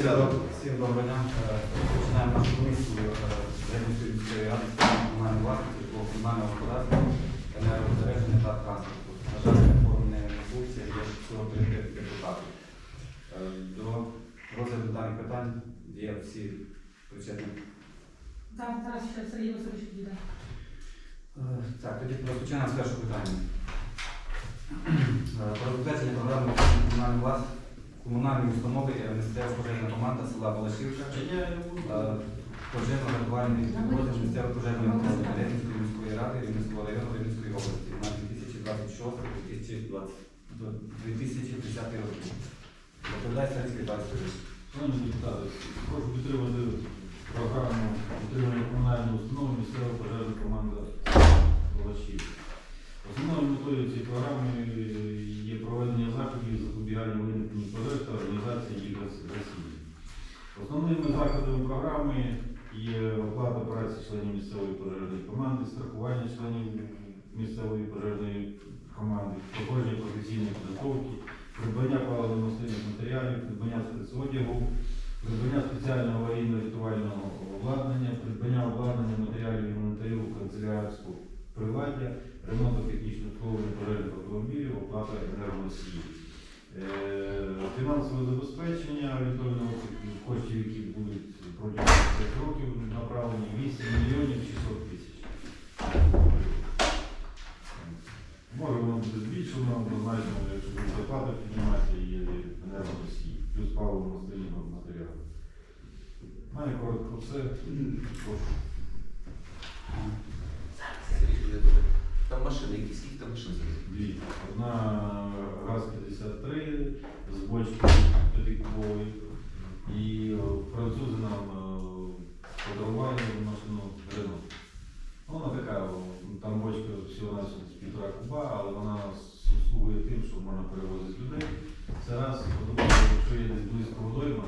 Всім доброго дня. Починаємо нашу комісію Рівненської міської ради з комунальної власності, житлово комунального господарства, енергозбереження та транспорту. На жаль, форум не є всього три До розгляду даних питань є всі причетні. Так, зараз ще Сергій Васильович підійде. Е, Так, тоді розпочинаємо з першого питання. Е, Про затвердження програми комунальної власності комунальної установи е, місцева пожежна команда села Балашівка. Е, Пожежно-рятувальний підрозділ місцевої пожежної охорони Рівненської міської ради Рівненського району Рівненської області на 2026-2010 роки. Доповідає Сергій Васильович. Шановні депутати, прошу підтримати програму підтримання комунальної установи місцева пожежна команда Палачів. Основною метою цієї програми з запобігання пожеж організації їх гасіння. Основними заходами програми є оплата праці членів місцевої пожежної команди, страхування членів місцевої пожежної команди, проходження професійної підготовки, придбання паливно-мастильних матеріалів, придбання спецодягу, придбання спеціального аварійно-рятувального обладнання, придбання обладнання матеріалів інвентарю канцелярського приладдя, ремонту технічного обслуговування пожежних автомобілів, оплата енергоносіїв. Е, Фінансове забезпечення орієнтовного коштів, які будуть протягом 5 років направлені 8 мільйонів 600 тисяч. Може воно буде збільшено, однозначно, якщо буде зарплата підніматися і енергоносії, плюс паливо мастильного матеріалу. У мене коротко все. Прошу. Там машини, які скільки там машин зараз? Дві. Одна ГАЗ-53 бочкою п'ятикубовою. І е, французи нам е, подарували машину Рено. Ну, Вона така, там бочка всього на з півтора куба, але вона нас слугує тим, що можна перевозити людей. Це раз, по-друге, якщо є десь близько водойма,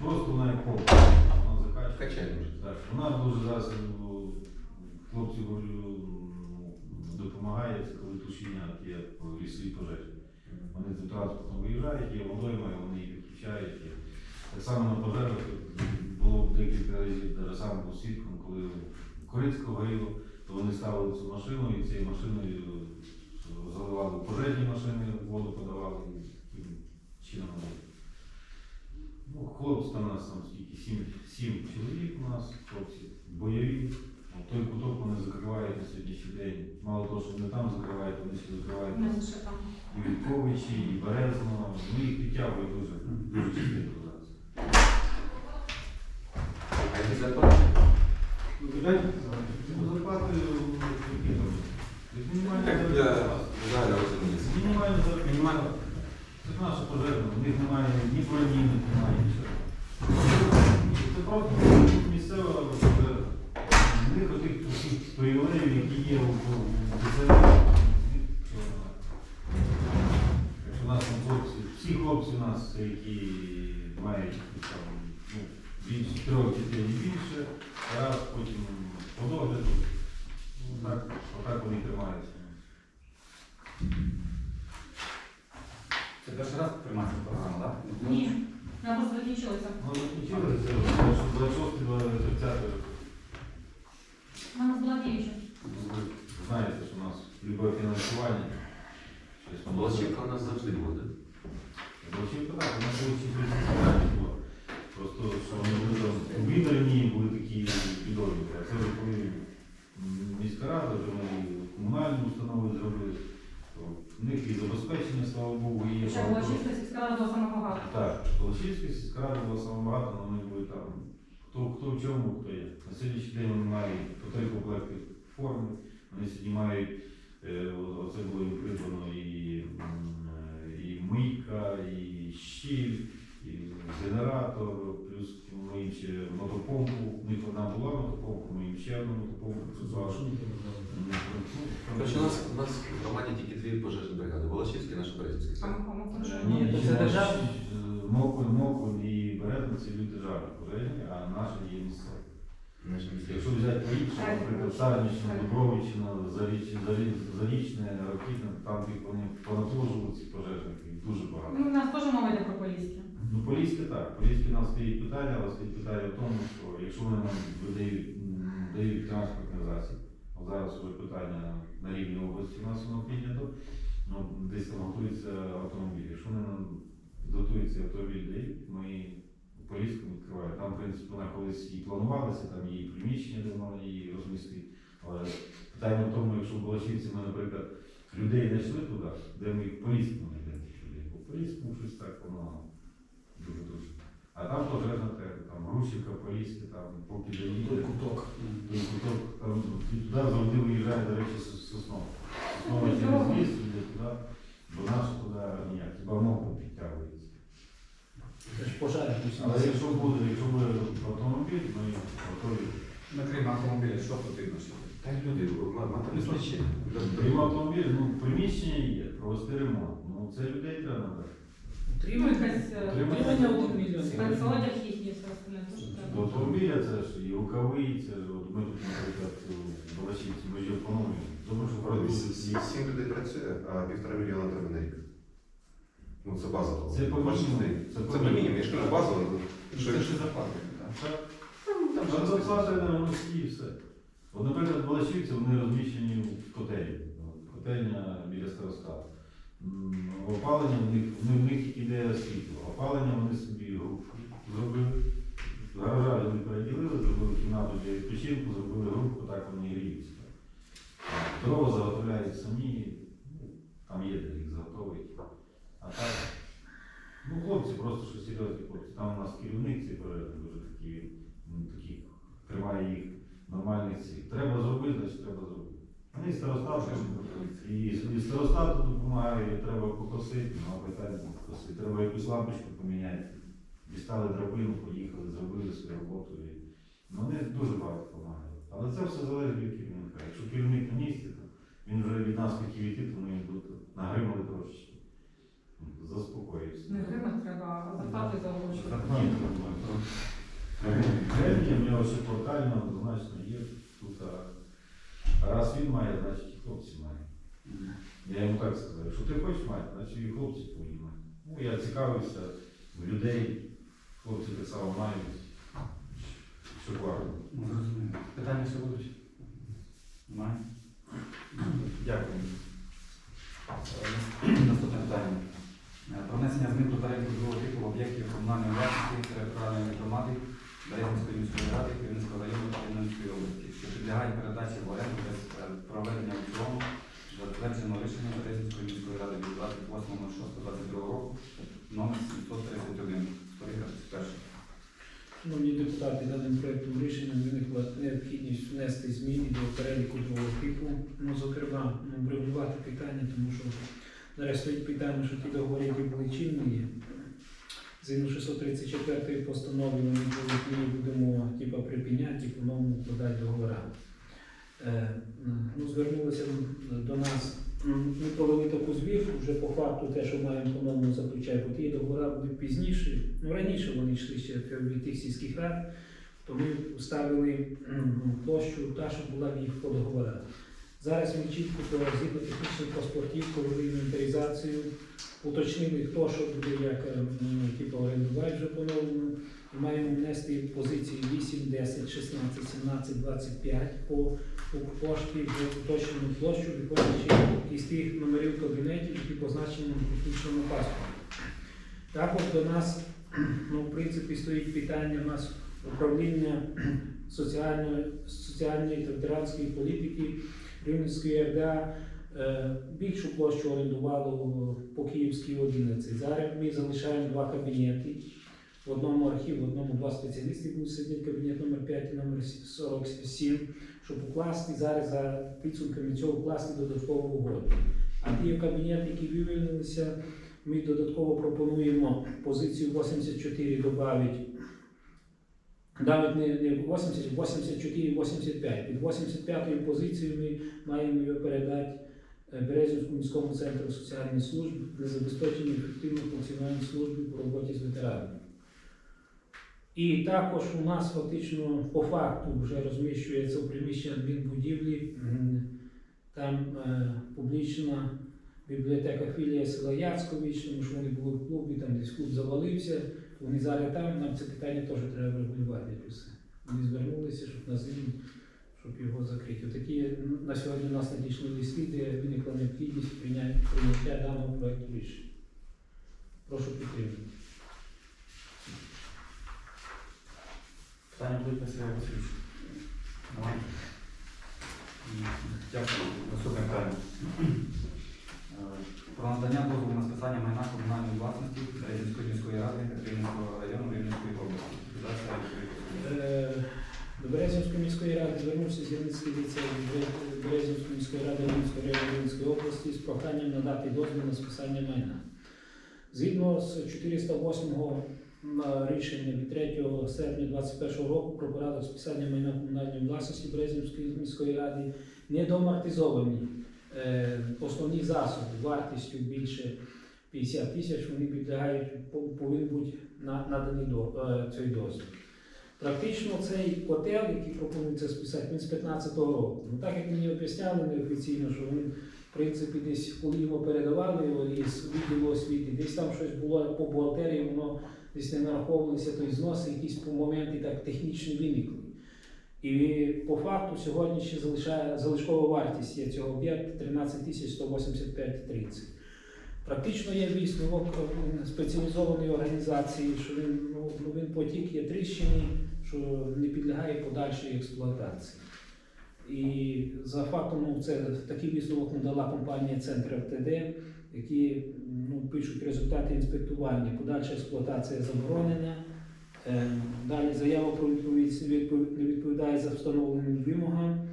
просто вона як помпа. Вона закачує. Так, вона дуже зараз ну, хлопці говорю, ну, допомагає, коли тушіння є в лісі пожежі. Вони цим транспортом виїжджають, є водойма, і вони їх відключають. Так само на пожежах було декілька разів, навіть сам був свідком, коли Корицько горіло, то вони ставили цю машину і цією машиною е, заливали пожежні машини, воду подавали і чином. Ну, хлопці там у нас там скільки, сім, сім чоловік у нас, хлопці бойові. Той куток вони закривають на сьогоднішній день. Мало того, що вони там закривають, вони ще закривають Ми нас ще там. і Вітковичі, і Березно. Ну їх підтягують дуже, дуже частенько зараз. А які зарплати? Ну, зарплати які там? Десь мінімальні Як заробітні для плати. загального розуміння? Заробітні Мінімальні. Це наша пожежна, в них немає ні бронівних, немає У нас там хлопці, всі хлопці у нас, які мають ну, більше трьох дітей і більше, раз потім по догляду. Ну, так, отак вони тримаються. Це перший раз приймається програма, так? Ні, вона просто закінчилася. Ну, закінчили це, що 26 до 30 Вона була діюча. ви знаєте, що у нас любе фінансування. Щось воно- Волочівка у нас завжди буде. Волочівка, так, у нас Волочівка фінансування було. Просто, що вони були там у віддані, були такі підозрювання. А це вже коли м, міська рада, вже ми комунальну установу зробили, то в них і забезпечення, слава Богу, і є. Ще була чиста сільська рада була сама багато. Так, Волочівська сільська рада була саме багато, але вони були там. Хто, хто в чому, хто є. На сьогоднішній день вони мають по три комплекти форми. Вони сьогодні мають, е, оце було їм придбано і, е, і мийка, і щіль, і генератор, плюс ми їм ще мотопомпу. У них одна була мотопомпа, ми їм ще одну мотопомпу придбали. Ну, Короче, у нас, у нас в громаді тільки дві пожежні бригади. Волочівська і наша Е, Ні, Це державні? Мокуль, Мокуль і Березна це люди державні пожежні, а наші є місцеві. Якщо взяти по-іншому, наприклад, Сарнична, Дубровичина, Заріч- Зарі- Зарічне, Ракітне, там їх вони понатужували ці пожежники, їх дуже багато. Ну, у нас теж мова йде про поїздки. Ну, Поліське так. Поліське у нас стоїть питання, але стоїть питання в тому, що якщо вони нам видають, дають транспортний засіб, зараз вже питання на рівні області у нас воно піднято, ну, десь там готується автомобіль. Якщо вони нам готується автомобіль дають, ми Поліську відкриваємо. Там, в принципі, вона колись і планувалася, там її приміщення, де вона її розмістить. Але питання в тому, якщо в Балашівці ми, наприклад, людей не йшли туди, де ми їх Поліську не йдемо людей. Бо Поліську щось так воно дуже-дуже. А там пожежна треба, там Грушівка, Поліська, там поки доїде. куток. Той куток, там і туди завжди виїжджає, до речі, Сос- Соснов. Соснова через йде туди, бо наша туди ніяк, хіба мовку підтягується. Це ж пожежні. Але якщо буде, якщо буде автомобіль, ми готові. На крім автомобіля, що потрібно ще? Та й люди, мати безпечення. Крім автомобіль, ну приміщення є, провести ремонт. Ну це людей треба надати. Ну, Утримання якась, е, один мільйон. Спецодяг їхній теж До треба. автомобіля це ж і рукави, це ж от ми тут, наприклад, в Балашівці, ми ж економимо. Добре, що. Сім людей працює, а півтора мільйона треба на рік. Ну це базово. Це по мінімуму. Це по мінімуму, я ж кажу базово. Що Що ще? Так. там щось зарплати на морські і все. От, наприклад, Балашівці, вони розміщені в котелі. От, Котельня біля старостату. М, Опалення в них, в них- іде світло. Опалення вони собі зробили. Гаража вони переділили, зробили кімнату для відпочинку, зробили групу, так вони і гріються. Дрова заготовляють самі, ну, там є де їх заготовить. А так, ну хлопці просто що серйозні проект дуже такий, ну, такий тримає їх нормальних цих. Треба зробити, значить треба зробити. Вони старостат, і, і старостату допомагає, треба покосити, ну а питання покосити. Треба якусь лампочку поміняти. Дістали драбину, поїхали, зробили свою роботу. І... Вони дуже багато допомагають. Але це все залежить від керівника. Якщо керівник на місці, то він вже від нас хотів іти, то ми їм нагримали трошечки. Заспокоївся. Не грима треба, а зарплати заохочувати. Зарплати. Кредит в нього ще портально однозначно є. Тут, а, а раз він має, значить і хлопці мають. Я йому так сказав, якщо ти хочеш мати, значить і хлопці твої мають. Ну, я цікавився в людей, хлопці так само мають. Що класно. Ну, зрозуміло. Питання ще будуть? Немає? Дякую. Е, Наступне питання. Е, Про внесення змін до переліку другого типу об'єктів комунальної власності територіальної громади Березінської міської ради Київського району Рівненської області, що підлягають передачі в оренду без е, проведення аукціону, затвердженого рішення Березінської міської ради від 28.06.22 року номер 731. Сторінка 31. Шановні депутати, даним проектом рішення виникла необхідність внести зміни до переліку другого типу. Ну, зокрема, врегулювати питання, тому що зараз стоїть питання, що ті договори, які були чинні, згідно 634 постанови, ми будемо типу, припиняти і по-новому подати договори. Е, ну, звернулися до нас. м, Ми провели таку звірку, вже по факту те, що маємо по-новому заключати, бо ті договори будуть пізніше. Ну, раніше вони йшли ще від тих сільських рад, то ми вставили площу та, що була в їх по договорах. Зараз ми чітко згідно технічних паспортів провели інвентаризацію, уточнили, хто що буде, як е, типу, орендувати вже по-новому. Маємо внести позиції 8, 10, 16, 17, 25 по кошти вже уточнену площу, виходячи із тих номерів кабінетів, які позначені на технічному паспорті. Також до нас, ну, в принципі, стоїть питання у нас управління соціальної, соціальної та ветеранської політики Рівненської РДА е, більшу площу орендувало по Київській 11. Зараз ми залишаємо два кабінети. В одному архів, в одному два спеціалісти будуть сидіти, кабінет номер 5 і номер 47 щоб укласти зараз за підсумками цього укласти додаткову угоду. А ті кабінети, які вивільнилися, ми додатково пропонуємо позицію 84 додати. Навіть не, не 80, 84, 85. Під 85 позицією ми маємо його передати е, Березівському міському центру соціальної служби для забезпечення ефективного функціонування служби по роботі з ветеранами. І також у нас фактично по факту вже розміщується у приміщенні адмінбудівлі. Там е, публічна бібліотека філія села Яцькович, тому що вони були в клубі, там десь клуб завалився. Вони зараз там, нам це питання теж треба регулювати. Вони звернулися, щоб на зиму, щоб його закрити. Отакі на сьогодні у нас надійшли листи, де виникла необхідність прийняття, даного проекту рішення. Прошу підтримати. Питання будуть на Сергій? Дякую. Наступне питання. Е, Про надання дозволу на списання майна комунальної власності Рівненської міської ради Рівненського району Рівненської області. Ліквідація відповідності. Е, До Березівської міської ради Зірницький ліцей Березівської міської ради Рівненської Рівненської області з проханням надати дозвіл на списання майна. Згідно з 408 на рішення від 3 серпня 2021 року про порядок списання майна комунальної власності Березівської міської ради недоамортизовані е, основні засоби вартістю більше 50 тисяч, вони підлягають, по- повинен бути на- наданий до, е, цей дозвіл. Практично цей котел, який пропонується списати, він з 15-го року. Ну так як мені об'ясняли неофіційно, що вони, в принципі, десь коли його передавали його із відділу освіти, десь там щось було по бухгалтерії, воно десь не нараховувалися, то зноси якісь по моменти так технічно виникли. І по факту сьогодні ще залишає залишкова вартість є цього об'єкту 13 тисяч 185,30. Практично є висновок е, спеціалізованої організації, що він, ну, він потік є тріщини, що не підлягає подальшій експлуатації. І за фактом ну, це такий висновок надала компанія Центр РТД, які ну, пишуть результати інспектування, подальша експлуатація заборонена. Е, Далі заява про відповідь не відповідає за встановленим вимогам.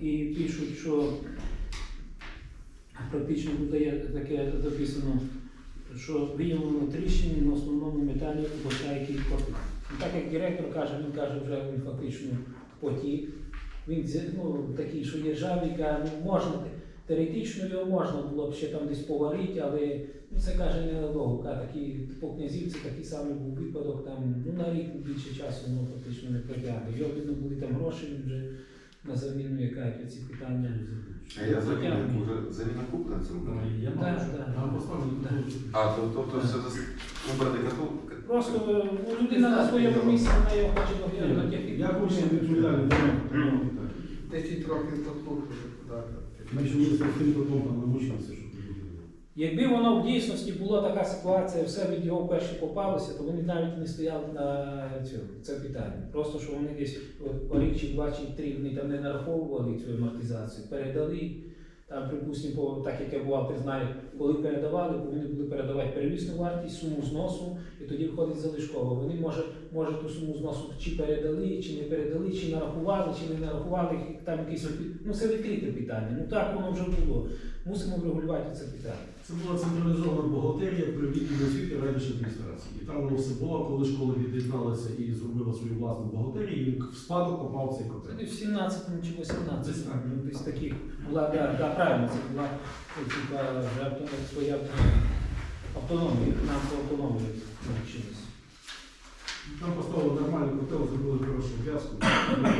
І пишуть, що практично є таке записано, що виявлено тріщини на основному металі бока, який потік. Ну, Так як директор каже, він каже, вже він фактично потік. Він ну, такий, що є жавіка, ну можна теоретично його можна було б ще там десь поварити, але ну, це каже ненадовго. Каже, такі по князівці такий самий був випадок, там ну, на рік більше часу воно фактично не протягне. Його видно були там гроші, він вже на заміну яка ці питання. А я заміна, вже заміна куплена цьому. Там поставлю Да. А, тобто все за убрати кату. Просто е, ну, людина на своєму місці, вона його хоче доглянути. Я хочу відповідальний момент. 10 років послухали. Ми ще ми з тим там щоб. Якби воно в дійсності була така ситуація, все від його вперше попалося, то вони навіть не стояли на цьому це питання. Просто що вони десь о, рік чи два чи три вони там не нараховували цю амортизацію, передали. Там, припустимо, по- так як я бував, ти знаю, коли передавали, повинні були передавати первісну вартість, суму зносу, і тоді входить залишково. Вони може, може ту суму зносу чи передали, чи не передали, чи нарахували, чи не нарахували, там якісь ну це відкрите питання. Ну так воно вже було. Мусимо врегулювати це питання. Це була централізована бухгалтерія при відділі освіти райдержадміністрації. І там воно все було, коли школа від'єдналася і зробила свою власну бухгалтерію, і в спадок попав цей Це котел. в 17-му чи 18-му. Десь так. Ну, десь таких була, да, да, правильно, це була типа, вже авто- своя автономія, нам по автономії навчилися. Там поставили нормальний котел, зробили хорошу в'язку,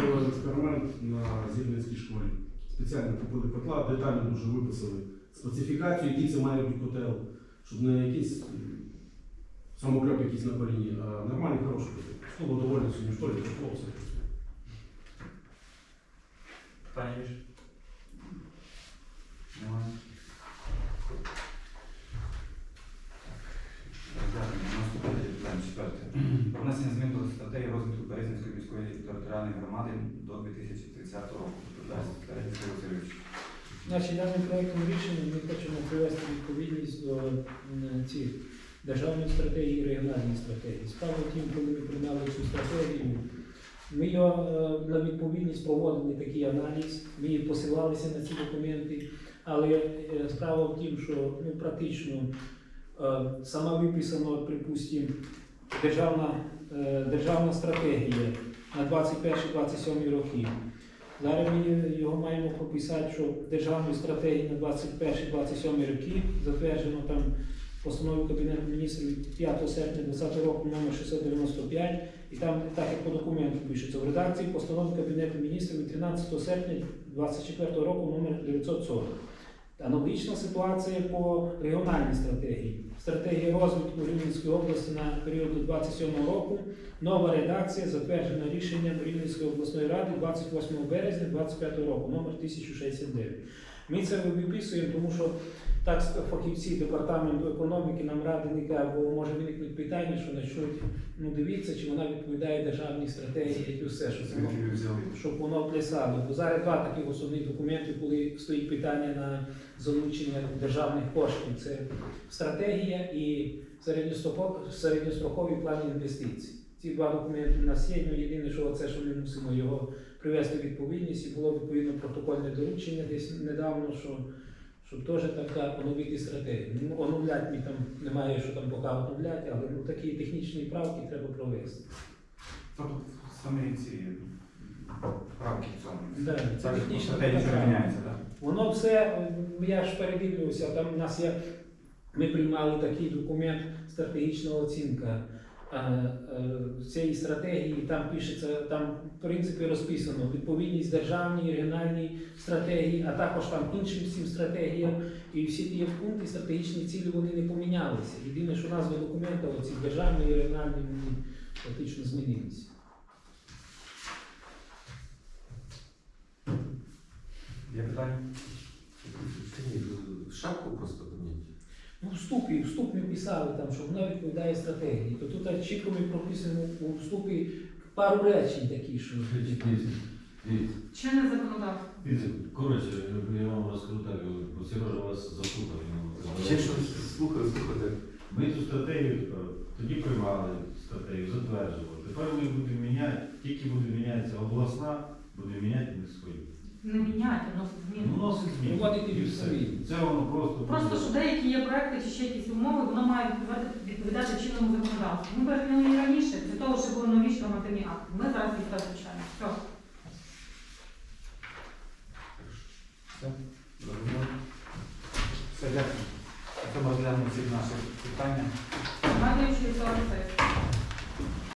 зробили експеримент на Зільницькій школі. Спеціально купили котла, детально дуже виписали специфікацію, який це має бути котел, щоб не якийсь самокльоп якийсь на коліні, а нормальний хороший котел. Школа доволі сьогодні в школі, тепло все. Питання є? Немає. Наступне питання четверте. Про внесення змін до стратегії розвитку Березінської міської територіальної громади до 2030 року. Сергій Васильович. Значить, даним проєктом рішення ми хочемо привести відповідність до цих державної стратегії і регіональної стратегії. Справа в тім, коли ми прийняли цю стратегію, ми його е, на відповідність проводили такий аналіз, ми посилалися на ці документи, але е, справа в тім, що ну, практично е, сама виписана, припустимо, державна, державна стратегія на 21-27 роки. Зараз ми його маємо прописати, що державної стратегії на 21-27 роки затверджено там постановою Кабінету міністрів від 5 серпня 2020 року номер 695, і там так як по документу пишеться в редакції постанови Кабінету міністрів від 13 серпня 2024 року номер 940. Аналогічна ситуація по регіональній стратегії. Стратегія розвитку Рівненської області на період до 27 року. Нова редакція затверджена рішенням Рівненської обласної ради 28 березня 25 року, номер 1069. Ми це виписуємо, тому що так фахівці департаменту економіки нам радили, бо може виникнути питання, що почнуть, ну дивіться, чи вона відповідає державній стратегії, і все, що це щоб воно плясало. Бо зараз два такі основні документи, коли стоїть питання на залучення державних коштів. Це стратегія і середньостроковий, середньостроковий план інвестицій. Ці два документи у нас є. Ну, єдине, що це, що ми мусимо його привести в відповідність, і було відповідно протокольне доручення десь недавно, що щоб теж така оновити стратегію. Ну, оновлять там немає, що там поки оновляти, але ну, такі технічні правки треба провести. Тобто самі ці правки в цьому. Да, це технічна стратегія міняється, так? Воно все, я ж передивлювався, там у нас є, ми приймали такий документ, стратегічна оцінка е, е, цієї стратегії, там пишеться, там в принципі розписано відповідність державній, регіональній стратегії, а також там іншим всім стратегіям. І всі ті пункти, стратегічні цілі вони не помінялися. Єдине, що назва документа, оці державні і регіональні, вони фактично змінилися. Є питання? Шапку просто поміняти. Ну, вступі, вступ ми писали там, що вона відповідає стратегії. То тут чітко ми прописуємо у вступі пару речень такі, що Дивіться, дивіться. Чинне законодавство. Дивіться, коротше, я вам розкажу так, бо Сережа вас заслухав. Ще щось слухаю, слухайте. Ми цю стратегію е, тоді приймали стратегію, затверджували. Тепер ми будемо міняти, тільки буде мінятися обласна, буде міняти не свою. Не міняти, вносити Ну, зміни. носить зміни. Вводити І все. Це воно просто. Просто що деякі є проекти чи ще якісь умови, воно має відповідати, відповідати чинному законодавству. Ми перейшли і раніше, для того, щоб були нові нормативні акти. Ми зараз їх так. Все. Все? Дякую. Це розглянемо всі наші питання. Нагадую, що це